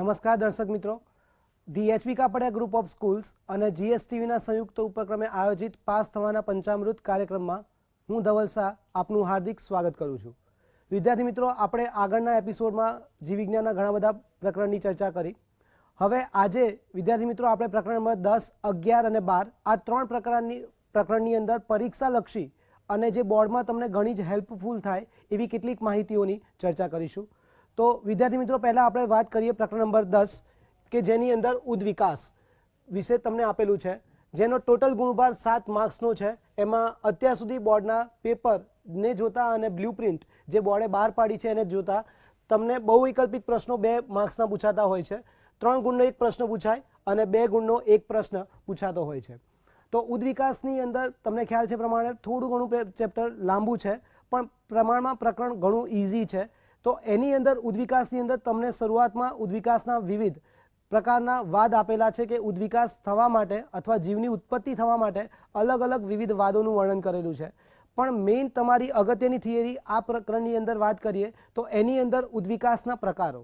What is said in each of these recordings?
નમસ્કાર દર્શક મિત્રો. The HV Kapadia group of schools અને જીએસટીવીના સંયુક્ત ઉપક્રમે આયોજિત પાસ થવાના પંચામૃત કાર્યક્રમમાં હું ધવલ શાહ આપનું હાર્દિક સ્વાગત કરું છું. વિદ્યાર્થી મિત્રો, આપણે આગળના એપિસોડમાં જીવવિજ્ઞાનના ઘણા બધા પ્રકરણની ચર્ચા કરી. હવે આજે વિદ્યાર્થી મિત્રો, આપણે પ્રકરણ નંબર દસ, અગિયાર અને બાર આ ત્રણ પ્રકરણની પ્રકરણની અંદર પરીક્ષાલક્ષી અને જે બોર્ડમાં તમને ઘણી જ હેલ્પફુલ થાય એવી કેટલીક માહિતીઓની ચર્ચા કરીશું. તો વિદ્યાર્થી મિત્રો, પહેલાં આપણે વાત કરીએ પ્રકરણ નંબર દસ, કે જેની અંદર ઉદ્વિકાસ વિશે તમને આપેલું છે. જેનો ટોટલ ગુણભાર સાત માર્ક્સનો છે. એમાં અત્યાર સુધી બોર્ડના પેપરને જોતા અને બ્લુપ્રિન્ટ જે બોર્ડે બહાર પાડી છે એને જોતા, તમને બહુ વૈકલ્પિક પ્રશ્નો બે માર્ક્સના પૂછાતા હોય છે. ત્રણ ગુણનો એક પ્રશ્ન પૂછાય અને બે ગુણનો એક પ્રશ્ન પૂછાતો હોય છે. તો ઉદ્વિકાસની અંદર તમને ખ્યાલ છે પ્રમાણે થોડું ઘણું ચેપ્ટર લાંબુ છે, પણ પ્રમાણમાં પ્રકરણ ઘણું ઇઝી છે. તો એની અંદર ઉદ્વિકાસની અંદર તમને શરૂઆતમાં ઉદ્વિકાસના વિવિધ પ્રકારના વાદ આપેલા છે કે ઉદ્વિકાસ થવા માટે અથવા જીવની ઉત્પત્તિ થવા માટે અલગ અલગ વિવિધ વાદોનું વર્ણન કરેલું છે. પણ મેઇન તમારી અગત્યની થિયરી આ પ્રકરણની અંદર વાત કરીએ તો એની અંદર ઉદ્વિકાસના પ્રકારો.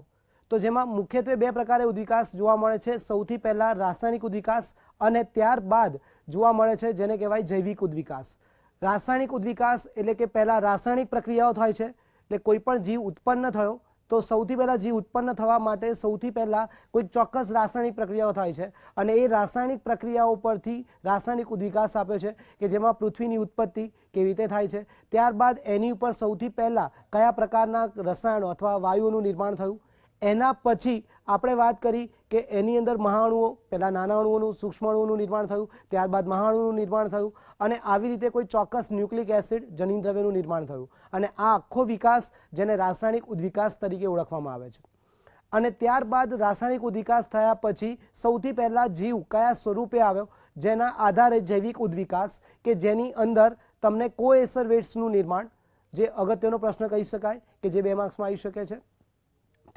તો જેમાં મુખ્યત્વે બે પ્રકારે ઉદ્વિકાસ જોવા મળે છે. સૌથી પહેલાં રાસાયણિક ઉદ્વિકાસ અને ત્યારબાદ જોવા મળે છે જેને કહેવાય જૈવિક ઉદ્વિકાસ. રાસાયણિક ઉદ્વિકાસ એટલે કે પહેલાં રાસાયણિક પ્રક્રિયાઓ થાય છે. એટલે કોઈ પણ જીવ ઉત્પન્ન થયો તો સૌથી પહેલાં જીવ ઉત્પન્ન થવા માટે સૌથી પહેલાં કોઈ ચોક્કસ રાસાયણિક પ્રક્રિયાઓ થાય છે. અને એ રાસાયણિક પ્રક્રિયાઓ પરથી રાસાયણિક વિકાસ આપ્યો છે કે જેમાં પૃથ્વીની ઉત્પત્તિ કેવી રીતે થાય છે. ત્યારબાદ એની ઉપર સૌથી પહેલાં કયા પ્રકારના રસાયણો અથવા વાયુઓનું નિર્માણ થયું? એના પછી આપણે વાત કરી કે એની અંદર મહાણુઓ પહેલાં નાના અણુઓનું સૂક્ષ્મ અણુઓનું નિર્માણ થયું, ત્યારબાદ મહાણુનું નિર્માણ થયું અને આવી રીતે કોઈ ચોક્કસ ન્યુક્લિક એસિડ જનીન દ્રવ્યનું નિર્માણ થયું. અને આ આખો વિકાસ જેને રાસાયણિક ઉદ્વિકાસ તરીકે ઓળખવામાં આવે છે. અને ત્યારબાદ રાસાયણિક ઉદ્વિકાસ થયા પછી સૌથી પહેલાં જીવ કયા સ્વરૂપે આવ્યો? જેના આધારે જૈવિક ઉદ્વિકાસ કે જેની અંદર તમને કોએસર વેટ્સનું નિર્માણ, જે અગત્યનો પ્રશ્ન કહી શકાય કે જે બે માર્ક્સમાં આવી શકે છે.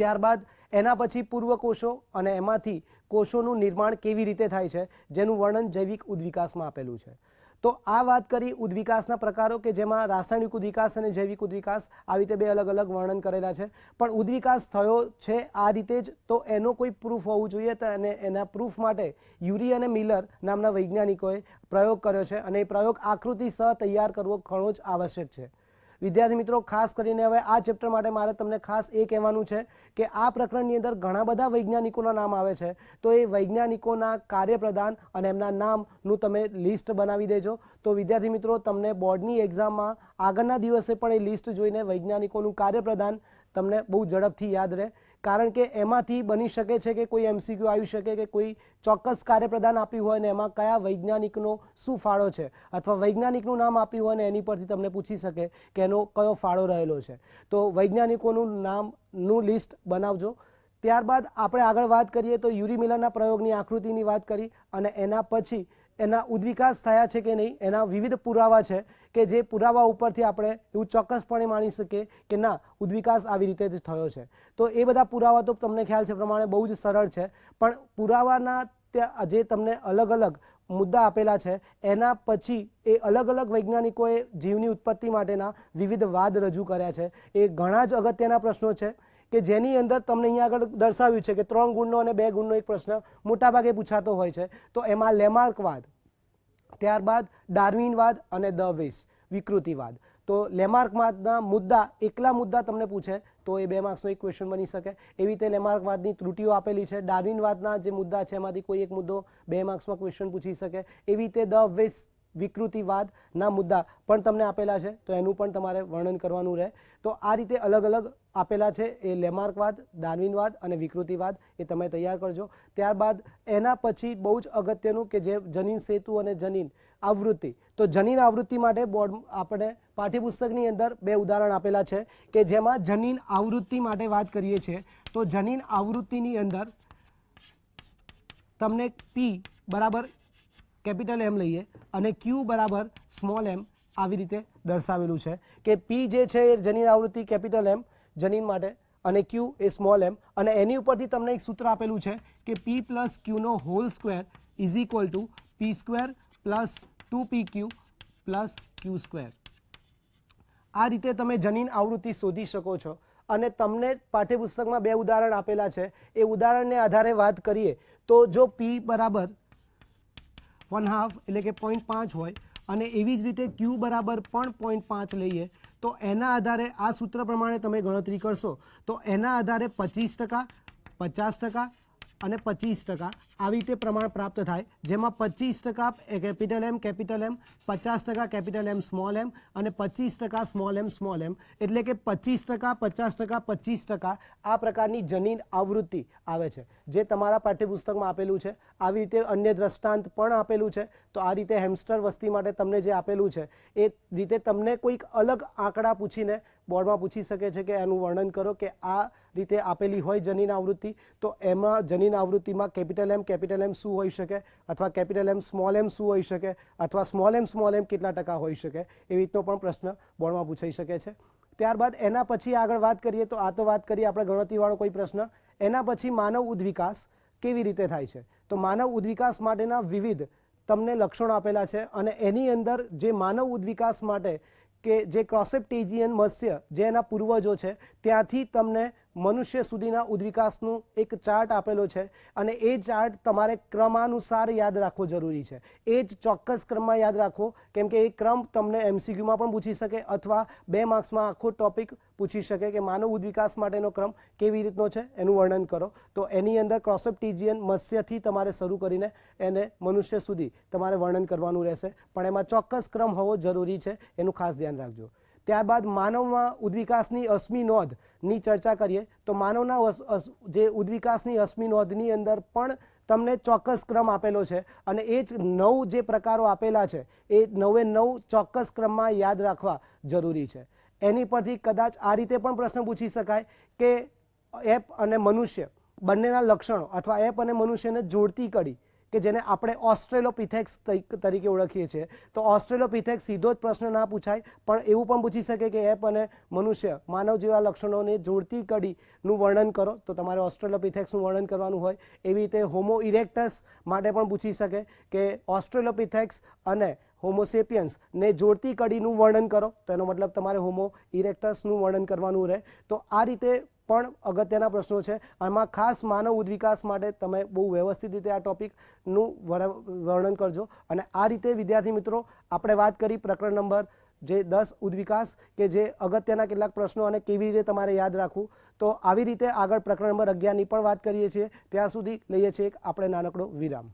ત્યારબાદ એના પછી પૂર્વ કોષો અને એમાંથી કોષોનું નિર્માણ કેવી રીતે થાય છે, જેનું વર્ણન જૈવિક ઉદ્વિકાસમાં આપેલું છે. તો આ વાત કરી ઉદ્વિકાસના પ્રકારો કે જેમાં રાસાયણિક ઉદ્વિકાસ અને જૈવિક ઉદ્વિકાસ આવી રીતે બે અલગ અલગ વર્ણન કરેલા છે. પણ ઉદ્વિકાસ થયો છે આ રીતે જ, તો એનો કોઈ પ્રૂફ હોવું જોઈએ તો અને એના પ્રૂફ માટે યુરી અને મિલર નામના વૈજ્ઞાનિકોએ પ્રયોગ કર્યો છે અને એ પ્રયોગ આકૃતિ સહ તૈયાર કરવો ઘણો જ આવશ્યક છે. વિદ્યાર્થી મિત્રો, ખાસ કરીને હવે આ ચેપ્ટર માટે મારે તમને ખાસ એ કહેવાનું છે કે આ પ્રકરણની અંદર ઘણા બધા વૈજ્ઞાનિકોના નામ આવે છે. તો એ વૈજ્ઞાનિકોના કાર્યપ્રદાન અને એમના નામનું તમે લિસ્ટ બનાવી દેજો. તો વિદ્યાર્થી મિત્રો, તમને બોર્ડની એક્ઝામમાં આગળના દિવસે પણ એ લિસ્ટ જોઈને વૈજ્ઞાનિકોનું કાર્યપ્રદાન તમને બહુ ઝડપથી યાદ રહે. કારણ કે એમાંથી બની શકે છે કે કોઈ એમસીક્યુ આવી શકે કે કોઈ ચોક્કસ કાર્યપ્રદાન આપ્યું હોય ને એમાં કયા વૈજ્ઞાનિકનો શું ફાળો છે? અથવા વૈજ્ઞાનિકનું નામ આપ્યું હોય ને એની પરથી તમને પૂછી શકે કે એનો કયો ફાળો રહેલો છે. તો વૈજ્ઞાનિકોનું નામનું લિસ્ટ બનાવજો. ત્યારબાદ આપણે આગળ વાત કરીએ તો યુરી મિલરના પ્રયોગની આકૃતિની વાત કરી અને એના પછી એના ઉદ્વિકાસ થયા છે કે નહીં, એના વિવિધ પુરાવા છે કે જે પુરાવા ઉપરથી આપણે એવું ચોક્કસપણે માણી શકીએ કે ના, ઉદ્વિકાસ આવી રીતે જ થયો છે. તો એ બધા પુરાવા તો તમને ખ્યાલ છે પ્રમાણે બહુ જ સરળ છે, પણ પુરાવાના ત્યાં જે તમને અલગ અલગ મુદ્દા આપેલા છે, એના પછી એ અલગ અલગ વૈજ્ઞાનિકોએ જીવની ઉત્પત્તિ માટેના વિવિધ વાદ રજૂ કર્યા છે. એ ઘણા જ અગત્યના પ્રશ્નો છે. કે જેની અંદર તમને અહીંયા આગળ દર્શાવ્યું છે કે ત્રણ ગુણનો અને બે ગુણનો એક પ્રશ્ન મોટાભાગે પૂછાતો હોય છે. તો એમાં લેમાર્કવાદ, ત્યારબાદ ડાર્વિનવાદ અને દ વેસ, વિકૃતિવાદ. તો લેમાર્કવાદના મુદ્દા, એકલા મુદ્દા તમને પૂછે તો એ બે માર્ક્સનો એક ક્વેશ્ચન બની શકે. એવી રીતે લેમાર્કવાદની ત્રુટીઓ આપેલી છે. ડાર્વિનવાદના જે મુદ્દા છે એમાંથી કોઈ એક મુદ્દો બે માર્ક્સમાં ક્વેશ્ચન પૂછી શકે. એવી રીતે દ વેસ, વિકૃતિવાદના મુદ્દા પણ તમને આપેલા છે. તો એનું પણ તમારે વર્ણન કરવાનું રહે. તો આ રીતે અલગ અલગ આપેલા છે એ લેમાર્કવાદ, ડાર્વિનવાદ અને વિકૃતિવાદ એ તમે તૈયાર કરજો. ત્યારબાદ એના પછી બહુ જ અગત્યનું કે જે જનીન સેતુ અને જનીન આવૃત્તિ. તો જનીન આવૃત્તિ માટે બોર્ડ આપણે પાઠ્યપુસ્તકની અંદર બે ઉદાહરણ આપેલા છે કે જેમાં જનીન આવૃત્તિ માટે વાત કરીએ છીએ. તો જનીન આવૃત્તિની અંદર તમને પી બરાબર કેપિટલ એમ લઈએ અને ક્યુ બરાબર સ્મોલ એમ આવી રીતે દર્શાવેલું છે. કે પી જે છે એ જનીન આવૃત્તિ, કેપિટલ એમ જનીન માટે અને ક્યુ એ સ્મોલ એમ અને એની ઉપરથી તમને એક સૂત્ર આપેલું છે કે P plus ક્યુનો whole square is equal to P square plus two P Q plus Q square આ રીતે તમે જનીન આવૃત્તિ શોધી શકો છો. અને તમને પાઠ્યપુસ્તકમાં બે ઉદાહરણ આપેલા છે. એ ઉદાહરણને આધારે વાત કરીએ તો જો પી બરાબર વન હાફ એટલે કે પોઈન્ટ પાંચ હોય અને એવી જ રીતે ક્યુ બરાબર પણ પોઈન્ટ પાંચ લઈએ તો એના આધારે આ સૂત્ર પ્રમાણે તમે ગણતરી કરશો, તો એના આધારે પચીસ ટકા, પચાસ ટકા અને પચીસ ટકા. આવી રીતે પ્રમાણ પ્રાપ્ત થાય, જેમાં પચીસ ટકા કેપિટલ એમ કેપિટલ એમ પચાસ ટકા કેપિટલ એમ સ્મોલ એમ અને પચીસ ટકા સ્મોલ એમ સ્મોલ એમ એટલે કે પચીસ ટકા, પચાસ ટકા, પચીસ ટકા આ પ્રકારની જનીન આવૃત્તિ આવે છે. જે તમારા પાઠ્યપુસ્તકમાં આપેલું છે. આવી રીતે અન્ય દ્રષ્ટાંત પણ આપેલું છે. તો આ રીતે હેમસ્ટર વસ્તી માટે તમને જે આપેલું છે, એ રીતે તમને કોઈક અલગ આંકડા પૂછીને બોર્ડમાં પૂછી શકે છે કે એનું વર્ણન કરો કે આ રીતે આપેલી હોય જનીન આવૃત્તિ, તો એમાં જનીન આવૃત્તિમાં કેપિટલ એમ કેપિટલ એમ શું હોઈ શકે? અથવા કેપિટલ એમ સ્મોલ એમ શું હોઈ શકે? અથવા સ્મોલ એમ સ્મોલ એમ કેટલા ટકા હોઈ શકે? એવી રીતનો પણ પ્રશ્ન બોર્ડમાં પૂછાઈ શકે છે. ત્યારબાદ એના પછી આગળ વાત કરીએ તો આ તો વાત કરીએ આપણે ગણતરીવાળો કોઈ પ્રશ્ન. એના પછી માનવ ઉદ્વિકાસ કેવી રીતે થાય છે? તો માનવ ઉદ્વિકાસ માટેના વિવિધ તમને લક્ષણો આપેલા છે અને એની અંદર જે માનવ ઉદ્વિકાસ માટે કે જે ક્રોસેપ્ટેજિયન મત્સ્ય જે એના પૂર્વજો છે ત્યાંથી તમને મનુષ્ય સુધીના ઉદ્વિકાસનું એક ચાર્ટ આપેલો છે અને એ ચાર્ટ તમારે ક્રમાનુસાર યાદ રાખવો જરૂરી છે. એ જ ચોક્કસ ક્રમમાં યાદ રાખો, કેમ કે એ ક્રમ તમને એમસીક્યુમાં પણ પૂછી શકે અથવા બે માર્ક્સમાં આખો ટોપિક પૂછી શકે કે માનવ ઉદ્વિકાસ માટેનો ક્રમ કેવી રીતનો છે, એનું વર્ણન કરો. તો એની અંદર ક્રોસેપ્ટીજિયન મત્સ્યથી તમારે શરૂ કરીને એને મનુષ્ય સુધી તમારે વર્ણન કરવાનું રહેશે. પણ એમાં ચોક્કસ ક્રમ હોવો જરૂરી છે, એનું ખાસ ધ્યાન રાખજો. ત્યારબાદ માનવમાં ઉદ્વિકાસની અશ્મી નોંધની ચર્ચા કરીએ તો માનવના જે ઉદ્વિકાસની અશ્મી નોંધની અંદર પણ તમને ચોક્કસ ક્રમ આપેલો છે અને એ જ નવ જે પ્રકારો આપેલા છે એ નવે નવ ચોક્કસ ક્રમમાં યાદ રાખવા જરૂરી છે. એની પરથી કદાચ આ રીતે પણ પ્રશ્ન પૂછી શકાય કે એપ અને મનુષ્ય બંનેના લક્ષણો અથવા એપ અને મનુષ્યને જોડતી કડી કે જેને આપણે ઓસ્ટ્રેલોપિથેક્સ તરીકે ઓળખીએ છીએ. તો ઓસ્ટ્રેલોપિથેક્સ સીધો જ પ્રશ્ન ના પૂછાય, પણ એવું પણ પૂછી શકે કે એપ અને મનુષ્ય માનવ જેવા લક્ષણોને જોડતી કડીનું વર્ણન કરો. તો તમારે ઓસ્ટ્રેલોપિથેક્સનું વર્ણન કરવાનું હોય. એવી રીતે હોમો ઇરેક્ટસ માટે પણ પૂછી શકે કે ઓસ્ટ્રેલોપિથેક્સ અને હોમોસેપિયન્સ ને જોડતી કડીનું વર્ણન કરો. તો એનો મતલબ તમારે હોમો ઇરેક્ટસનું વર્ણન કરવાનું રહે. તો આ રીતે પણ અગત્યના પ્રશ્નો છે. આમાં ખાસ માનવ ઉદ્વિકાસ માટે તમે બહુ વ્યવસ્થિત રીતે આ ટોપિકનું વર્ણન કરજો. અને આ રીતે, વિદ્યાર્થી મિત્રો, આપણે વાત કરી પ્રકરણ નંબર જે દસ, ઉદ્વિકાસ, કે જે અગત્યના કેટલાક પ્રશ્નો અને કેવી રીતે તમારે યાદ રાખવું. તો આવી રીતે આગળ પ્રકરણ નંબર અગિયારની પણ વાત કરીએ છીએ. ત્યાં સુધી લઈએ છીએ એક આપણે નાનકડો વિરામ.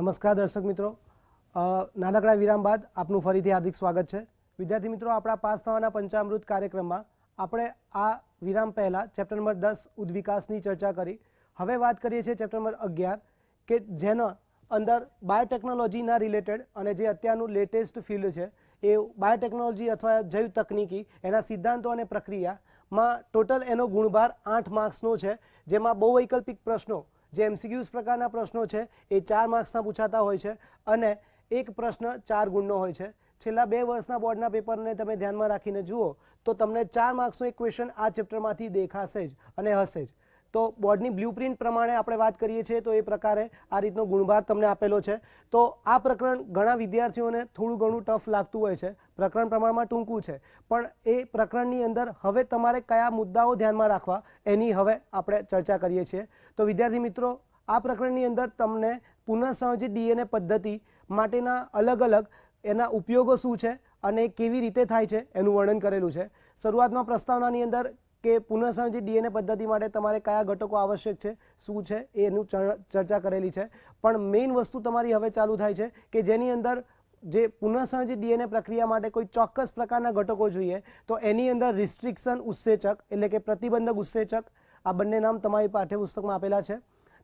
નમસ્કાર દર્શક મિત્રો. નાનકડા વિરામ બાદ આપનું ફરીથી હાર્દિક સ્વાગત છે. વિદ્યાર્થી મિત્રો, આપણા પાસ થવાના પંચામૃત કાર્યક્રમમાં આપણે આ વિરામ પહેલાં ચેપ્ટર નંબર દસ ઉદ્વિકાસની ચર્ચા કરી. હવે વાત કરીએ છીએ ચેપ્ટર નંબર અગિયાર, કે જેના અંદર બાયોટેકનોલોજીના રિલેટેડ અને જે અત્યારનું લેટેસ્ટ ફિલ્ડ છે, એ બાયોટેકનોલોજી અથવા જૈવ તકનીકી, એના સિદ્ધાંતો અને પ્રક્રિયામાં ટોટલ એનો ગુણભાર આઠ માર્ક્સનો છે, જેમાં બહુ વૈકલ્પિક પ્રશ્નો જે એમસીક્યુઝ પ્રકારના પ્રશ્નો છે, એ ચાર માર્ક્સના પૂછાતા હોય છે અને એક પ્રશ્ન ચાર ગુણનો હોય છે. છેલ્લા બે વર્ષના બોર્ડના પેપરને તમે ધ્યાનમાં રાખીને જુઓ તો તમને ચાર માર્ક્સનો એક ક્વેશ્ચન આ ચેપ્ટરમાંથી દેખાશે જ અને હશે જ. તો બોર્ડની બ્લુપ્રિન્ટ પ્રમાણે આપણે વાત કરીએ છીએ, તો એ પ્રકારે આ રીતનો ગુણભાર તમને આપેલો છે. તો આ પ્રકરણ ઘણા વિદ્યાર્થીઓને થોડું ઘણું ટફ લાગતું હોય છે. પ્રકરણ પ્રમાણમાં ટૂંકું છે. પણ એ પ્રકરણની અંદર હવે તમારે કયા મુદ્દાઓ ધ્યાનમાં રાખવા, એની હવે આપણે ચર્ચા કરીએ છીએ. તો વિદ્યાર્થી મિત્રો, આ પ્રકરણની અંદર તમને પુનઃસંયોજિત ડીએનએ પદ્ધતિ માટેના અલગ અલગ એના ઉપયોગો શું છે અને કેવી રીતે થાય છે એનું વર્ણન કરેલું છે. શરૂઆતમાં પ્રસ્તાવનાની અંદર કે પુનઃસંયોજિત ડીએનએ પદ્ધતિ માટે તમારે કયા ઘટકો આવશ્યક છે, શું છે, એનું ચર- ચર્ચા કરેલી છે. પણ મેઇન વસ્તુ તમારી હવે ચાલુ થાય છે કે જેની અંદર જે પુનઃસંયોજિત ડીએનએ પ્રક્રિયા માટે કોઈ ચોક્કસ પ્રકારના ઘટકો જોઈએ, તો એની અંદર રિસ્ટ્રિક્શન ઉત્સેચક એટલે કે પ્રતિબંધક ઉત્સેચક, આ બંને નામ તમારી પાઠ્યપુસ્તકમાં આપેલા છે.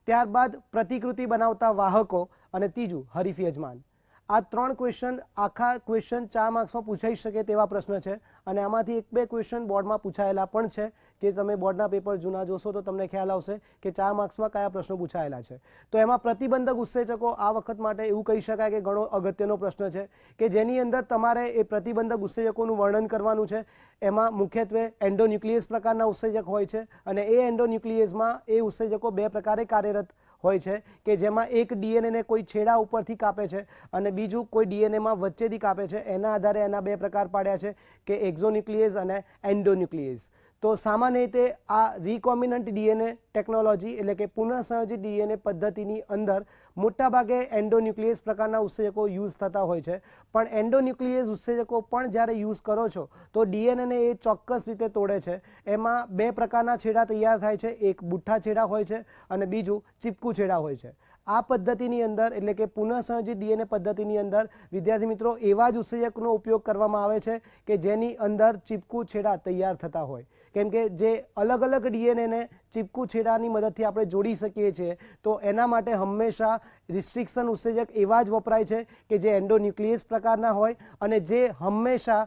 ત્યારબાદ પ્રતિકૃતિ બનાવતા વાહકો અને ત્રીજું હરીફ યજમાન. આ ત્રણ ક્વેશ્ચન આખા ક્વેશ્ચન ચાર માર્ક્સમાં પૂછાઈ શકે તેવા પ્રશ્ન છે. અને આમાંથી એક બે ક્વેશ્ચન બોર્ડમાં પૂછાયેલા પણ છે કે તમે બોર્ડના પેપર જૂના જોશો તો તમને ખ્યાલ આવશે કે ચાર માર્ક્સમાં કયા પ્રશ્નો પૂછાયેલા છે. તો એમાં પ્રતિબંધક ઉત્સેચકો આ વખત માટે એવું કહી શકાય કે ઘણો અગત્યનો પ્રશ્ન છે કે જેની અંદર તમારે એ પ્રતિબંધક ઉત્સેચકોનું વર્ણન કરવાનું છે. એમાં મુખ્યત્વે એન્ડોન્યુક્લિયસ પ્રકારના ઉત્સેચક હોય છે અને એ એન્ડોન્યુક્લિયસમાં એ ઉત્સેચકો બે પ્રકારે કાર્યરત હોય છે કે જેમાં એક ડીએનએને કોઈ છેડા ઉપરથી કાપે છે અને બીજું કોઈ ડીએનએમાં વચ્ચેથી કાપે છે. એના આધારે એના બે પ્રકાર પાડ્યા છે કે એક્ઝોન્યુક્લિયસ અને એન્ડોન્યુક્લિયસ તો સામાન્ય રીતે આ રિકોમિનન્ટ ડીએનએ ટેકનોલોજી એટલે કે પુનઃસંયોજિત ડીએનએ પદ્ધતિની અંદર મોટાભાગે એન્ડોન્યુક્લિયસ પ્રકારના ઉત્સેચકો યુઝ થતા હોય છે. પણ એન્ડોન્યુક્લિયસ ઉત્સેચકો પણ જ્યારે યુઝ કરો છો, તો ડીએનએને એ ચોક્કસ રીતે તોડે છે. એમાં બે પ્રકારના છેડા તૈયાર થાય છે. એક બુઠ્ઠા છેડા હોય છે અને બીજું ચીપકુ છેડા હોય છે. આ પદ્ધતિની અંદર, એટલે કે પુનઃસંયોજિત ડીએનએ પદ્ધતિની અંદર, વિદ્યાર્થી મિત્રો, એવા જ ઉત્સેચકનો ઉપયોગ કરવામાં આવે છે કે જેની અંદર ચીપકુ છેડા તૈયાર થતા હોય. કેમ કે જે અલગ અલગ ડીએનએને ચીપકુ છેડાની મદદથી આપણે જોડી શકીએ છીએ, તો એના માટે હંમેશા રિસ્ટ્રિક્શન ઉત્સેજક એવા જ વપરાય છે કે જે એન્ડોન્યુક્લિયસ પ્રકારના હોય અને જે હંમેશા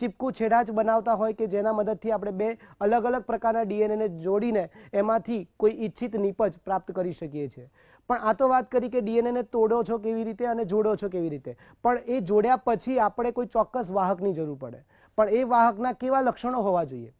ચીપકુ છેડા જ બનાવતા હોય કે જેના મદદથી આપણે બે અલગ અલગ પ્રકારના ડીએનએને જોડીને એમાંથી કોઈ ઈચ્છિત નિપજ પ્રાપ્ત કરી શકીએ છીએ. પણ આ તો વાત કરી કે ડીએનએને તોડો છો કેવી રીતે અને જોડો છો કેવી રીતે? પણ એ જોડ્યા પછી આપણે કોઈ ચોક્કસ વાહકની જરૂર પડે. પણ એ વાહકના કેવા લક્ષણો હોવા જોઈએ?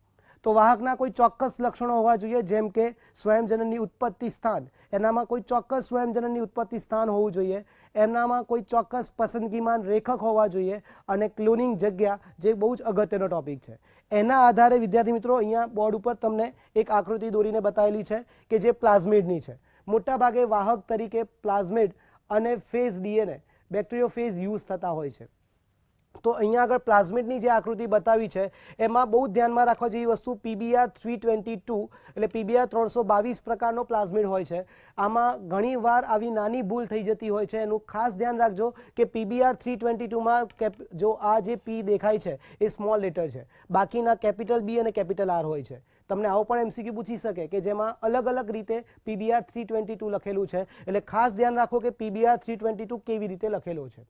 તો વાહકના કોઈ ચોક્કસ લક્ષણો હોવા જોઈએ, જેમ કે સ્વયંજનનની ઉત્પત્તિ સ્થાન. એનામાં કોઈ ચોક્કસ સ્વયંજનનની ઉત્પત્તિ સ્થાન હોવું જોઈએ. એમનામાં કોઈ ચોક્કસ પસંદગીમાન રેખક હોવા જોઈએ અને ક્લોનિંગ જગ્યા, જે બહુ જ અગત્યનો ટોપિક છે. એના આધારે, વિદ્યાર્થી મિત્રો, અહીંયા બોર્ડ ઉપર તમને એક આકૃતિ દોરીને બતાવેલી છે કે જે પ્લાઝમિડની છે. મોટાભાગે વાહક તરીકે પ્લાઝમિડ અને ફેઝ ડીએનએ બેક્ટેરિયોફેઝ યુઝ થતા હોય છે. તો અહીંયા આગળ પ્લાઝમિડની જે આકૃતિ બતાવી છે, એમાં બહુ ધ્યાનમાં રાખવા જેવી વસ્તુ પીબીઆર થ્રી ટ્વેન્ટી ટુ એટલે પીબીઆર ત્રણસો બાવીસ પ્રકારનો પ્લાઝમિડ હોય છે. આમાં ઘણીવાર આવી નાની ભૂલ થઈ જતી હોય છે. એનું ખાસ ધ્યાન રાખજો કે પીબીઆર થ્રી ટ્વેન્ટી ટુમાં જો આ જે પી દેખાય છે, એ સ્મોલ લેટર છે. બાકીના કેપિટલ બી અને કેપિટલ આર હોય છે. તમને આવો પણ એમસીક્યુ પૂછી શકે કે જેમાં અલગ અલગ રીતે પીબીઆર થ્રી ટ્વેન્ટી ટુ લખેલું છે. એટલે ખાસ ધ્યાન રાખો કે પીબીઆર થ્રી ટ્વેન્ટી ટુ કેવી રીતે લખેલો છે.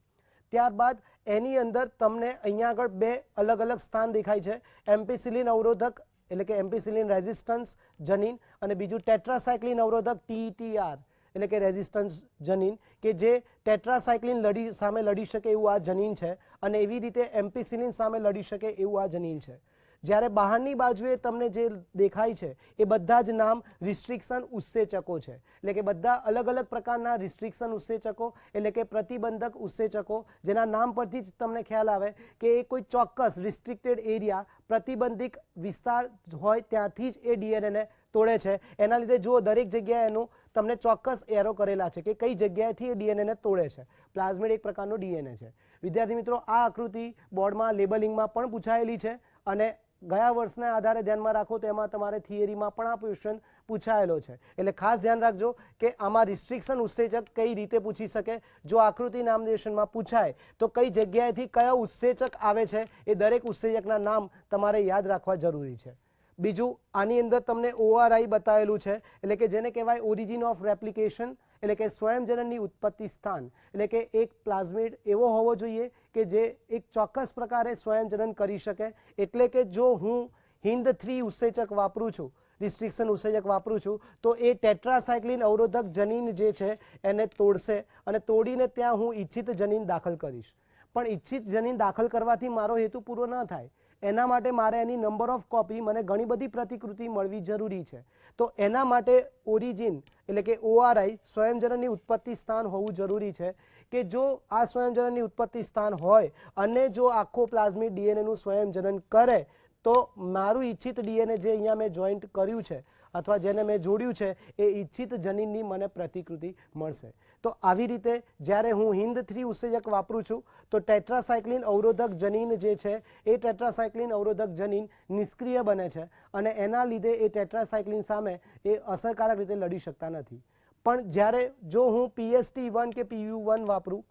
ત્યારબાદ એની અંદર તમને અહીંયા આગળ બે અલગ અલગ સ્થાન દેખાય છે. એમ્પિસિલિન અવરોધક, એટલે કે એમ્પિસિલિન રેઝિસ્ટન્સ જનીન અને બીજું ટેટ્રાસાયક્લિન અવરોધક ટીટીઆર એટલે કે રેઝિસ્ટન્સ જનીન, કે જે ટેટ્રાસાયક્લિન લડી સામે લડી શકે એવું આ જનીન છે અને એવી રીતે એમ્પિસિલિન સામે લડી શકે એવું આ જનીન છે. જ્યારે બહારની બાજુએ તમને જે દેખાય છે, એ બધા જ નામ રિસ્ટ્રિક્શન ઉત્સેચકો છે. એટલે કે બધા અલગ અલગ પ્રકારના રિસ્ટ્રિક્શન ઉત્સેચકો, એટલે કે પ્રતિબંધક ઉત્સેચકો, જેના નામ પરથી જ તમને ખ્યાલ આવે કે એ કોઈ ચોક્કસ રિસ્ટ્રિક્ટેડ એરિયા પ્રતિબંધિત વિસ્તાર હોય ત્યાંથી જ એ ડીએનએને તોડે છે. એના લીધે જુઓ, દરેક જગ્યાએ એનું તમને ચોક્કસ એરો કરેલા છે કે કઈ જગ્યાએથી એ ડીએનએને તોડે છે. પ્લાઝમિડ એક પ્રકારનું ડીએનએ છે. વિદ્યાર્થી મિત્રો, આ આકૃતિ બોર્ડમાં લેબલિંગમાં પણ પૂછાયેલી છે અને ગયા વર્ષના આધારે ધ્યાનમાં રાખો તો એમાં તમારે થિયરીમાં પણ આ ક્વેશ્ચન પૂછાયેલો છે. એટલે ખાસ ધ્યાન રાખજો કે આમાં રિસ્ટ્રિક્શન ઉત્સેચક કઈ રીતે પૂછી શકે? જો આકૃતિ નામનિર્દેશનમાં પૂછાય, તો કઈ જગ્યાએથી કયા ઉત્સેચક આવે છે? એ દરેક ઉત્સેચકના નામ તમારે યાદ રાખવા જરૂરી છે. બીજું, આની અંદર તમને ઓઆરઆઈ બતાવેલું છે. એટલે કે જેને કહેવાય ઓરિજિન ઓફ રેપ્લિકેશન એટલે કે સ્વયંજનનની ઉત્પત્તિ સ્થાન, એટલે કે એક પ્લાઝમિડ એવો હોવો જોઈએ કે જે એક ચોક્કસ પ્રકારે સ્વયંજનન કરી શકે. એટલે કે જો હું હિન્દ થ્રી ઉત્સેચક વાપરું છું, રિસ્ટ્રિક્શન ઉત્સેચક વાપરું છું, તો એ ટેટ્રાસાયક્લિન અવરોધક જનીન જે છે એને તોડશે અને તોડીને ત્યાં હું ઈચ્છિત જનીન દાખલ કરીશ. પણ ઈચ્છિત જનીન દાખલ કરવાથી મારો હેતુ પૂરો ન થાય. એના માટે મારે એની નંબર ઓફ કોપી મને ઘણી બધી પ્રતિકૃતિ મળવી જરૂરી છે. તો એના માટે ઓરિજિન એટલે કે ઓઆરઆઈ સ્વયંજનની ઉત્પત્તિ સ્થાન હોવું જરૂરી છે કે જો આ સ્વયંજનની ઉત્પત્તિ સ્થાન હોય અને જો આખો પ્લાઝમિક ડીએનએનું સ્વયંજનન કરે, તો મારું ઈચ્છિત ડીએનએ જે અહીંયા મેં જોઈન્ટ કર્યું છે અથવા જેને મેં જોડ્યું છે, એ ઈચ્છિત જનીનની મને પ્રતિકૃતિ મળશે. તો આવી રીતે જ્યારે હું હિન્દ થ્રી ઉત્સેજક વાપરું છું, તો ટેટ્રાસાયક્લિન અવરોધક જનીન જે છે, એ ટેટ્રાસાયક્લિન અવરોધક જનીન નિષ્ક્રિય બને છે અને એના લીધે એ ટેટ્રાસાયક્લિન સામે એ અસરકારક રીતે લડી શકતા નથી. પણ જ્યારે જો હું પીએસટી વન કે પીયુ વન વાપરું,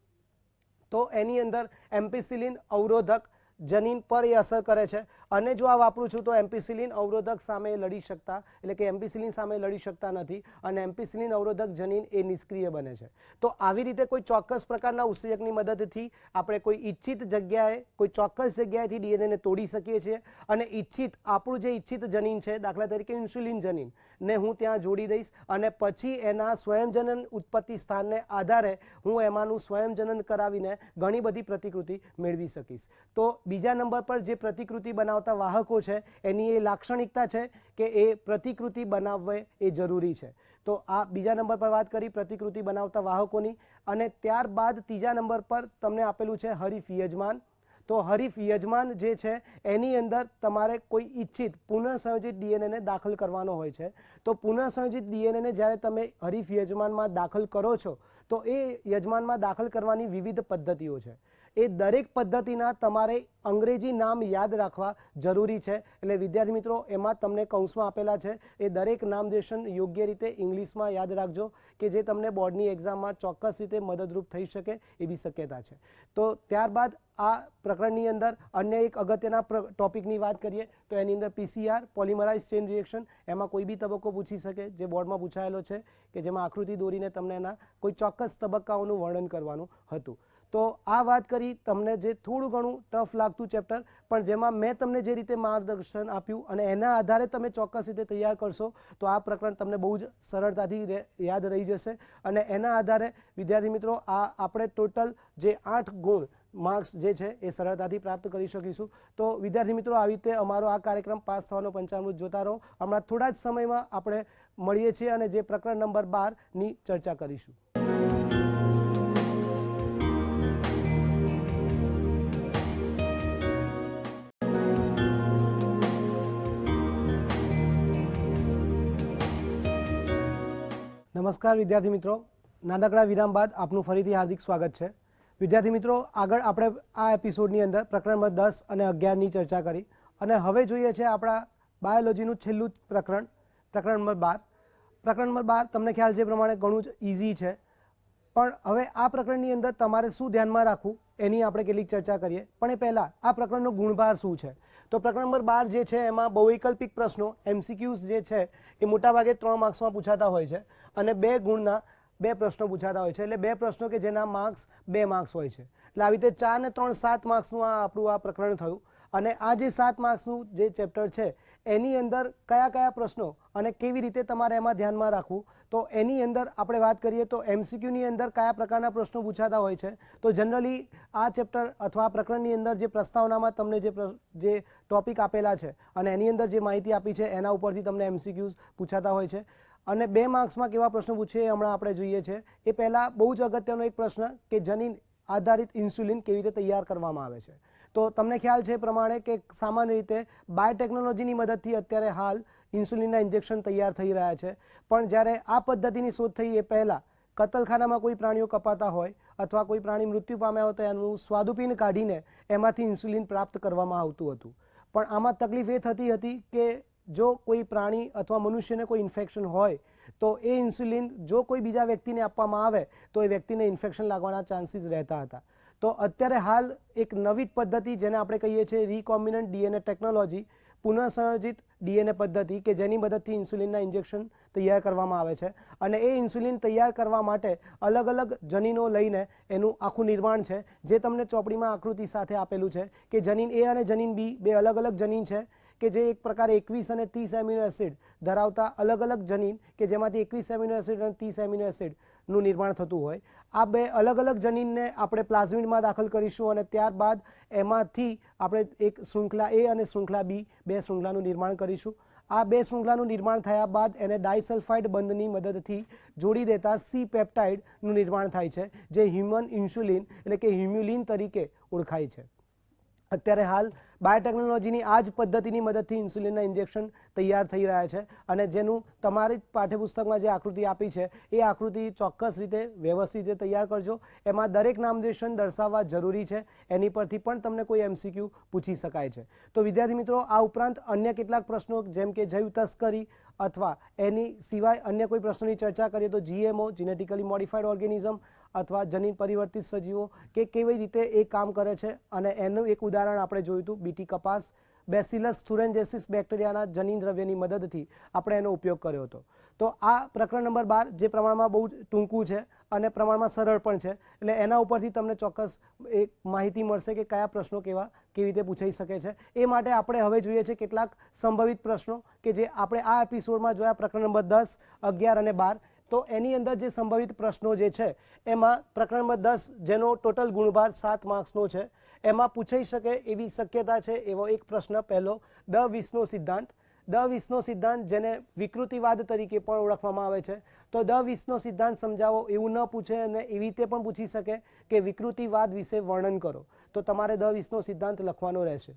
તો એની અંદર એમ્પિસિલિન અવરોધક જનીન પર એ અસર કરે છે અને જો આ વાપરું છું તો એમ્પિસિલિન અવરોધક સામે લડી શકતા, એટલે કે એમ્પિસિલિન સામે લડી શકતા નથી અને એમ્પિસિલિન અવરોધક જનીન એ નિષ્ક્રિય બને છે. તો આવી રીતે કોઈ ચોક્કસ પ્રકારના ઉત્સેચકની મદદથી આપણે કોઈ ઈચ્છિત જગ્યાએ, કોઈ ચોક્કસ જગ્યાએથી ડીએનએને તોડી શકીએ છીએ અને ઈચ્છિત, આપણું જે ઈચ્છિત જનીન છે, દાખલા તરીકે ઇન્સ્યુલિન જનીન, ને હું ત્યાં જોડી દઈશ અને પછી એના સ્વયંજનન ઉત્પત્તિ સ્થાનને આધારે હું એમાંનું સ્વયંજનન કરાવીને ઘણી બધી પ્રતિકૃતિ મેળવી શકીશ. તો બીજા નંબર પર જે પ્રતિકૃતિ બનાવતા વાહકો છે, એની એ લાક્ષણિકતા છે કે એ પ્રતિકૃતિ બનાવવે એ જરૂરી છે. તો આ બીજા નંબર પર વાત કરી, પ્રતિકૃતિ બનાવતા વાહકોની, અને ત્યારબાદ ત્રીજા નંબર પર તમને આપેલું છે હરીફ યજમાન. તો હરીફ યજમાન જે છે, એની અંદર તમારે કોઈ ઈચ્છિત પુનઃસંયોજિત ડીએનએને દાખલ કરવાનો હોય છે. તો પુનઃસંયોજિત ડીએનએને જ્યારે તમે હરીફ યજમાનમાં દાખલ કરો છો, તો એ યજમાનમાં દાખલ કરવાની વિવિધ પદ્ધતિઓ છે. એ દરેક પદ્ધતિના તમારે અંગ્રેજી નામ યાદ રાખવા જરૂરી છે. એટલે વિદ્યાર્થી મિત્રો, એમાં તમને કૌંસમાં આપેલા છે, એ દરેક નામદેશન યોગ્ય રીતે ઇંગ્લિશમાં યાદ રાખજો કે જે તમને બોર્ડની એક્ઝામમાં ચોક્કસ રીતે મદદરૂપ થઈ શકે એવી શક્યતા છે. તો ત્યારબાદ આ પ્રકરણની અંદર અન્ય એક અગત્યના ટોપિકની વાત કરીએ, તો એની અંદર પીસીઆર પોલિમરાઇઝ ચેન રિએક્શન, એમાં કોઈ બી તબક્કો પૂછી શકે, જે બોર્ડમાં પૂછાયેલો છે કે જેમાં આકૃતિ દોરીને તમને એના કોઈ ચોક્કસ તબક્કાઓનું વર્ણન કરવાનું હતું. તો આ વાત કરી, તમને જે થોડું ઘણું ટફ લાગતું ચેપ્ટર, પણ જેમાં મેં તમને જે રીતે માર્ગદર્શન આપ્યું અને એના આધારે તમે ચોક્કસ રીતે તૈયાર કરશો, તો આ પ્રકરણ તમને બહુ જ સરળતાથી યાદ રહી જશે. અને એના આધારે, વિદ્યાર્થી મિત્રો, આ આપણે ટોટલ જે આઠ ગુણ, માર્ક્સ જે છે, એ સરળતાથી પ્રાપ્ત કરી શકીશું. તો વિદ્યાર્થી મિત્રો, આવી રીતે અમારો આ કાર્યક્રમ પાસ થવાનો પંચામૃત જોતા રહો. હમણાં થોડા જ સમયમાં આપણે મળીએ છીએ અને જે પ્રકરણ નંબર બારની ચર્ચા કરીશું. નમસ્કાર વિદ્યાર્થી મિત્રો. નાનકડા વિરામ બાદ આપનું ફરીથી હાર્દિક સ્વાગત છે. વિદ્યાર્થી મિત્રો, આગળ આપણે આ એપિસોડની અંદર પ્રકરણ નંબર દસ અને અગિયારની ચર્ચા કરી અને હવે જોઈએ છે આપણા બાયોલોજીનું છેલ્લું પ્રકરણ પ્રકરણ નંબર બાર. પ્રકરણ નંબર બાર તમને ખ્યાલ છે પ્રમાણે ઘણું જ ઇઝી છે. પણ હવે આ પ્રકરણની અંદર તમારે શું ધ્યાનમાં રાખવું એની આપણે કેટલીક ચર્ચા કરીએ. પણ એ પહેલાં આ પ્રકરણનો ગુણભાર શું છે? તો પ્રકરણ નંબર બાર જે છે, એમાં બહુવિકલ્પિક પ્રશ્નો એમસીક્યુઝ જે છે, એ મોટાભાગે ત્રણ માર્ક્સમાં પૂછાતા હોય છે અને બે ગુણના બે પ્રશ્નો પૂછાતા હોય છે. એટલે બે પ્રશ્નો કે જેના માર્ક્સ બે માર્ક્સ હોય છે. એટલે આવી રીતે ચાર ને ત્રણ સાત માર્ક્સનું આ આપણું આ પ્રકરણ થયું. અને આ જે સાત માર્ક્સનું જે ચેપ્ટર છે એની અંદર કયા કયા પ્રશ્નો અને કેવી રીતે તમારે એમાં ધ્યાનમાં રાખવું? તો એની અંદર આપણે વાત કરીએ તો એમસીક્યુની અંદર કયા પ્રકારના પ્રશ્નો પૂછાતા હોય છે? તો જનરલી આ ચેપ્ટર અથવા પ્રકરણની અંદર જે પ્રસ્તાવનામાં તમને જે જે ટોપિક આપેલા છે અને એની અંદર જે માહિતી આપી છે, એના ઉપરથી તમને એમસીક્યુઝ પૂછાતા હોય છે. અને બે માર્ક્સમાં કેવા પ્રશ્નો પૂછે એ હમણાં આપણે જોઈએ છે. એ પહેલાં બહુ જ અગત્યનો એક પ્રશ્ન કે જનીન આધારિત ઇન્સ્યુલિન કેવી રીતે તૈયાર કરવામાં આવે છે. તો તમને ખ્યાલ છે પ્રમાણે કે સામાન્ય રીતે બાયોટેકનોલોજીની મદદથી અત્યારે હાલ ઇન્સ્યુલિનના ઇન્જેક્શન તૈયાર થઈ રહ્યા છે. પણ જ્યારે આ પદ્ધતિની શોધ થઈ એ પહેલાં કતલખાનામાં કોઈ પ્રાણીઓ કપાતા હોય અથવા કોઈ પ્રાણી મૃત્યુ પામ્યા હોય તો એનું સ્વાદુપિંડ કાઢીને એમાંથી ઇન્સ્યુલિન પ્રાપ્ત કરવામાં આવતું હતું. પણ આમાં તકલીફ એ થતી હતી કે જો કોઈ પ્રાણી અથવા મનુષ્યને કોઈ ઇન્ફેક્શન હોય તો એ ઇન્સ્યુલિન જો કોઈ બીજા વ્યક્તિને આપવામાં આવે તો એ વ્યક્તિને ઇન્ફેક્શન લાગવાના ચાન્સીસ રહેતા હતા. તો અત્યારે હાલ એક નવી પદ્ધતિ જેને આપણે કહીએ છીએ રિકોમ્બિનન્ટ ડીએનએ ટેકનોલોજી પુનઃસંયોજિત ડીએનએ પદ્ધતિ કે જેની મદદથી ઇન્સ્યુલિનના ઇન્જેક્શન તૈયાર કરવામાં આવે છે. અને એ ઇન્સ્યુલિન તૈયાર કરવા માટે અલગ અલગ જનીનો લઈને એનું આખું નિર્માણ છે. જે તમને ચોપડીમાં આકૃતિ સાથે આપેલું છે કે જનીન એ અને જનીન બી બે અલગ અલગ જનીન છે. કે જે એક પ્રકારે એકવીસ અને ત્રીસ એમિનો એસિડ ધરાવતા અલગ અલગ જનીન કે જેમાંથી એકવીસ એમિનો એસિડ અને ત્રીસ એમિનો એસિડનું નિર્માણ થતું હોય. આ બે અલગ અલગ જનીનને આપણે પ્લાઝમિડમાં દાખલ કરીશું અને ત્યારબાદ એમાંથી આપણે એક શૃંખલા એ અને શૃંખલા બી બે શૃંખલાનું નિર્માણ કરીશું. આ બે શૃંખલાનું નિર્માણ થયા બાદ એને ડાયસલ્ફાઇડ બંધની મદદથી જોડી દેતા સી પેપ્ટાઇડનું નિર્માણ થાય છે, જે હ્યુમન ઇન્સ્યુલિન એટલે કે હ્યુમ્યુલિન તરીકે ઓળખાય છે. અત્યારે હાલ બાયોટેકનોલોજીની આ જ પદ્ધતિની મદદથી ઇન્સ્યુલિનના ઇન્જેક્શન તૈયાર થઈ રહ્યા છે અને જેનું તમારી પાઠ્યપુસ્તકમાં જે આકૃતિ આપી છે, એ આકૃતિ ચોક્કસ રીતે વ્યવસ્થિત રીતે તૈયાર કરજો. એમાં દરેક નામદેશન દર્શાવવા જરૂરી છે, એની પરથી પણ તમને કોઈ એમસીક્યુ પૂછી શકાય છે. તો વિદ્યાર્થી મિત્રો, આ ઉપરાંત અન્ય કેટલાક પ્રશ્નો જેમ કે જૈવ તસ્કરી અથવા એની સિવાય અન્ય કોઈ પ્રશ્નોની ચર્ચા કરીએ તો જીએમઓ જીનેટિકલી મોડિફાઈડ ઓર્ગેનિઝમ અથવા જનીન પરિવર્તિત સજીવો કે કેવી રીતે એ કામ કરે છે? અને એનું એક ઉદાહરણ આપણે જોયું હતું બીટી કપાસ બેસિલસ થુરેન્જેસિસ બેક્ટેરિયાના જનીન દ્રવ્યની મદદથી આપણે એનો ઉપયોગ કર્યો હતો. તો આ પ્રકરણ નંબર બાર જે પ્રમાણમાં બહુ જ ટૂંકું છે અને પ્રમાણમાં સરળ પણ છે, એટલે એના ઉપરથી તમને ચોક્કસ એક માહિતી મળશે કે કયા પ્રશ્નો કેવા, કેવી રીતે પૂછાઈ શકે છે. એ માટે આપણે હવે જોઈએ છે કેટલાક સંભવિત પ્રશ્નો કે જે આપણે આ એપિસોડમાં જોયા પ્રકરણ નંબર દસ, અગિયાર અને બાર. તો એની અંદર જે સંભવિત પ્રશ્નો જે છે, એમાં પ્રકરણ નંબર દસ, જેનો ટોટલ ગુણભાર સાત માર્ક્સનો છે, એમાં પૂછાઈ શકે એવી શક્યતા છે એવો એક પ્રશ્ન પહેલો, દ વીસનો સિદ્ધાંત. દ વીસનો સિદ્ધાંત જેને વિકૃતિવાદ તરીકે પણ ઓળખવામાં આવે છે. તો દ વીસનો સિદ્ધાંત સમજાવો એવું ન પૂછે અને એવી રીતે પણ પૂછી શકે કે વિકૃતિવાદ વિશે વર્ણન કરો. તો તમારે દ વીસનો સિદ્ધાંત લખવાનો રહેશે.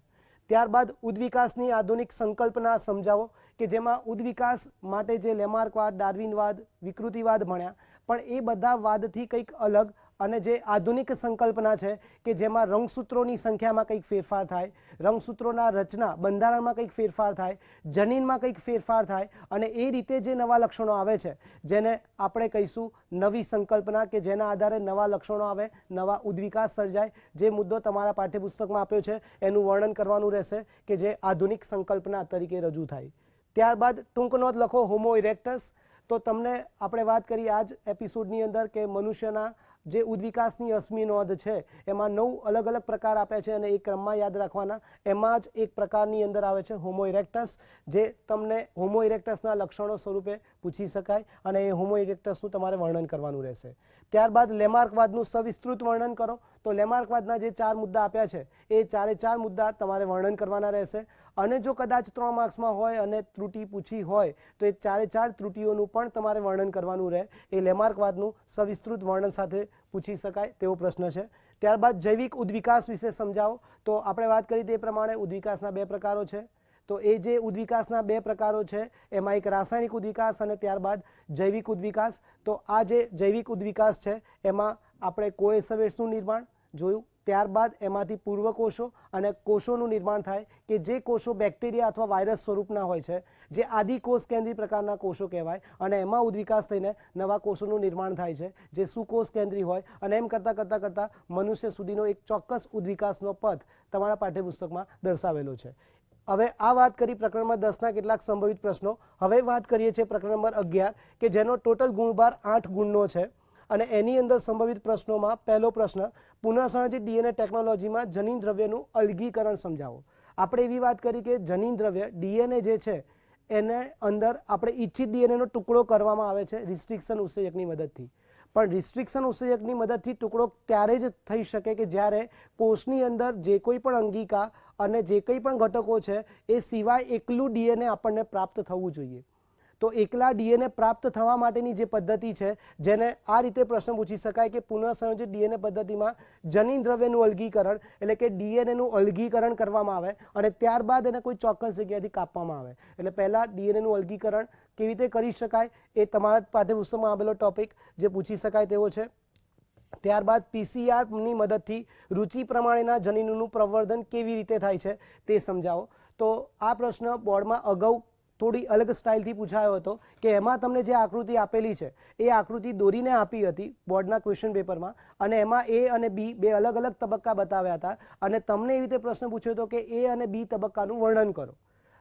ત્યારબાદ ઉદ્વિકાસની આધુનિક સંકલ્પના સમજાવો કે જેમાં ઉદ્વિકાસ માટે જે લેમાર્કવાદ, ડાર્વિનવાદ, વિકૃતિવાદ ભણ્યા, પણ એ બધા વાદથી કંઈક અલગ અને જે આધુનિક સંકલ્પના છે કે જેમાં રંગસૂત્રોની સંખ્યામાં કંઈક ફેરફાર થાય, રંગસૂત્રોના રચના બંધારણમાં કંઈક ફેરફાર થાય, જનીનમાં કંઈક ફેરફાર થાય અને એ રીતે જે નવા લક્ષણો આવે છે, જેને આપણે કહીશું નવી સંકલ્પના કે જેના આધારે નવા લક્ષણો આવે, નવા ઉદ્વિકાસ સર્જાય, જે મુદ્દો તમારા પાઠ્યપુસ્તકમાં આપ્યો છે, એનું વર્ણન કરવાનું રહેશે કે જે આધુનિક સંકલ્પના તરીકે રજૂ થાય. ત્યારબાદ ટૂંક નોંધ લખો હોમો ઇરેક્ટસ તો તમને આપણે વાત કરી આજ એપિસોડની અંદર કે મનુષ્યના જે ઉદ્વિકાસની અશ્મી નોંધ છે, એમાં નવ અલગ અલગ પ્રકાર આપ્યા છે અને એ ક્રમમાં યાદ રાખવાના. એમાં જ એક પ્રકારની અંદર આવે છે હોમો ઇરેક્ટસ જે તમને હોમો ઇરેક્ટસના લક્ષણો સ્વરૂપે પૂછી શકાય અને એ હોમો ઇરેક્ટસનું તમારે વર્ણન કરવાનું રહેશે. ત્યારબાદ લેમાર્કવાદનું સવિસ્તૃત વર્ણન કરો. તો લેમાર્કવાદના જે ચાર મુદ્દા આપ્યા છે, એ ચારે ચાર મુદ્દા તમારે વર્ણન કરવાના રહેશે. અને જો કદાચ ત્રણ માર્ક્સમાં હોય અને ત્રુટિ પૂછી હોય, તો એ ચારે ચાર ત્રુટિઓનું પણ તમારે વર્ણન કરવાનું રહે. એ લેમાર્કવાદનું સવિસ્તૃત વર્ણન સાથે પૂછી શકાય તેવો પ્રશ્ન છે. ત્યારબાદ જૈવિક ઉદ્વિકાસ વિશે સમજાવો. તો આપણે વાત કરી તે પ્રમાણે ઉદ્વિકાસના બે પ્રકારો છે. તો એ જે ઉદ્વિકાસના બે પ્રકારો છે, એમાં એક રાસાયણિક ઉદ્વિકાસ અને ત્યારબાદ જૈવિક ઉદ્વિકાસ. તો આ જે જૈવિક ઉદ્વિકાસ છે, એમાં આપણે કોએસવેસનું નિર્માણ જોયું. ત્યારબાદ એમાંથી પૂર્વ કોષો અને કોષોનું નિર્માણ થાય કે જે કોષો બેક્ટેરિયા અથવા વાયરસ સ્વરૂપના હોય છે, જે આદિ કોષ કેન્દ્રી પ્રકારના કોષો કહેવાય અને એમાં ઉદ્વિકાસ થઈને નવા કોષોનું નિર્માણ થાય છે, જે સુકોષ કેન્દ્રી હોય. અને એમ કરતાં કરતાં કરતાં મનુષ્ય સુધીનો એક ચોક્કસ ઉદ્વિકાસનો પથ તમારા પાઠ્યપુસ્તકમાં દર્શાવેલો છે. હવે આ વાત કરી પ્રકરણમાં દસના કેટલાક સંભવિત પ્રશ્નો. હવે વાત કરીએ છીએ પ્રકરણ નંબર અગિયાર, કે જેનો ટોટલ ગુણભાર આઠ ગુણનો છે. અને એની અંદર સંભવિત પ્રશ્નોમાં પહેલો પ્રશ્ન, પુનઃસંયોજિત ડીએનએ ટેકનોલોજીમાં જનીન દ્રવ્યનું અલગીકરણ સમજાવો. આપણે એવી વાત કરી કે જનીન દ્રવ્ય, ડીએનએ જે છે, એને અંદર આપણે ઈચ્છિત ડીએનએનો ટુકડો કરવામાં આવે છે રિસ્ટ્રિક્શન ઉત્સેજકની મદદથી. પણ રિસ્ટ્રિક્શન ઉત્સેજકની મદદથી ટુકડો ત્યારે જ થઈ શકે કે જ્યારે કોષની અંદર જે કોઈ પણ અંગિકા અને જે કંઈ પણ ઘટકો છે, એ સિવાય એકલું ડીએનએ આપણને પ્રાપ્ત થવું જોઈએ. તો એકલા ડીએનએ પ્રાપ્ત થવા માટેની જે પદ્ધતિ છે, જેને આ રીતે પ્રશ્ન પૂછી શકાય કે પુનઃસંયોજિત ડીએનએ પદ્ધતિમાં જનીન દ્રવ્યનું અલગીકરણ એટલે કે ડીએનએનું અલગીકરણ કરવામાં આવે અને ત્યારબાદ એને કોઈ ચોક્કસ જગ્યાએથી કાપવામાં આવે. એટલે પહેલાં ડીએનએનું અલગીકરણ કેવી રીતે કરી શકાય એ તમારા પાઠ્યપુસ્તકમાં આવેલો ટોપિક જે પૂછી શકાય તેવો છે. ત્યારબાદ પીસીઆરની મદદથી રુચિ પ્રમાણેના જનીનોનું પ્રવર્ધન કેવી રીતે થાય છે તે સમજાવો. તો આ પ્રશ્ન બોર્ડમાં અગાઉ થોડી અલગ સ્ટાઇલથી પૂછાયો હતો કે એમાં તમને જે આકૃતિ આપેલી છે, એ આકૃતિ દોરીને આપી હતી બોર્ડના ક્વેશ્ચન પેપરમાં અને એમાં એ અને બી બે અલગ અલગ તબક્કા બતાવ્યા હતા અને તમને એવી રીતે પ્રશ્ન પૂછ્યો હતો કે એ અને બી તબક્કાનું વર્ણન કરો.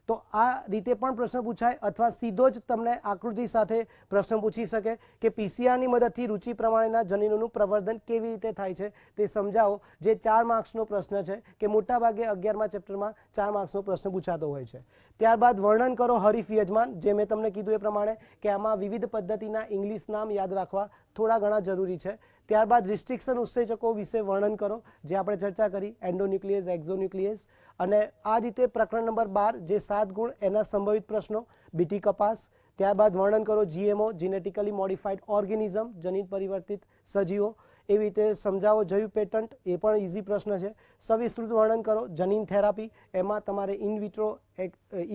તો આ રીતે પણ પ્રશ્ન પૂછાય અથવા સીધો જ તમને આકૃતિ સાથે પ્રશ્ન પૂછી શકે કે પીસીઆરની મદદથી રુચિ પ્રમાણેના જનીનોનું પ્રવર્ધન કેવી રીતે થાય છે તે સમજાવો, જે ચાર માર્ક્સનો પ્રશ્ન છે કે મોટાભાગે અગિયારમા ચેપ્ટરમાં ચાર માર્ક્સનો પ્રશ્ન પૂછાતો હોય છે. ત્યારબાદ વર્ણન કરો હરીફ યજમાન, જે મેં તમને કીધું એ પ્રમાણે કે આમાં વિવિધ પદ્ધતિના ઇંગ્લિશ નામ યાદ રાખવા થોડા ઘણા જરૂરી છે. ત્યારબાદ રિસ્ટ્રિક્શન ઉત્સેચકો વિશે વર્ણન કરો, જે આપણે ચર્ચા કરી એન્ડોન્યુક્લિયસ એક્ઝોન્યુક્લિયસ અને આ રીતે પ્રકરણ નંબર બાર, જે સાત ગુણ, એના સંભવિત પ્રશ્નો બીટી કપાસ, ત્યારબાદ વર્ણન કરો જીએમઓ જીનેટિકલી મોડિફાઈડ ઓર્ગેનિઝમ જનીન પરિવર્તિત સજીવો એવી રીતે સમજાવો જયું પેટન્ટ એ પણ ઇઝી પ્રશ્ન છે. સવિસ્તૃત વર્ણન કરો, જનીન થેરાપી એમાં તમારે ઇન વિટ્રો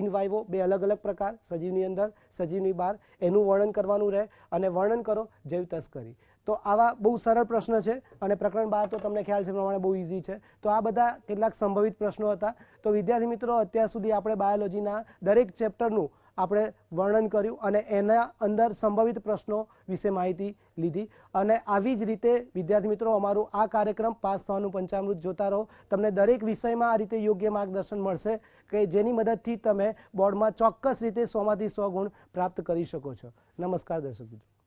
ઇન વાઇવો બે અલગ અલગ પ્રકાર, સજીવની અંદર, સજીવની બહાર, એનું વર્ણન કરવાનું રહે અને વર્ણન કરો જૈવ તસ્કરી. તો આવા બહુ સરળ પ્રશ્ન છે અને પ્રકરણ બાર તો તમને ખ્યાલ છે પ્રમાણે બહુ ઇઝી છે. તો આ બધા કેટલાક સંભવિત પ્રશ્નો હતા. તો વિદ્યાર્થી મિત્રો, અત્યાર સુધી આપણે બાયોલોજીના દરેક ચેપ્ટરનું આપણે વર્ણન કર્યું અને એના અંદર સંભવિત પ્રશ્નો વિશે માહિતી લીધી. અને આવી જ રીતે, વિદ્યાર્થી મિત્રો, અમારું આ કાર્યક્રમ પાસ થવાનું પંચામૃત જોતા રહો. તમને દરેક વિષયમાં આ રીતે યોગ્ય માર્ગદર્શન મળશે કે જેની મદદથી તમે બોર્ડમાં ચોક્કસ રીતે સોમાંથી સો ગુણ પ્રાપ્ત કરી શકો છો. નમસ્કાર દર્શક મિત્રો.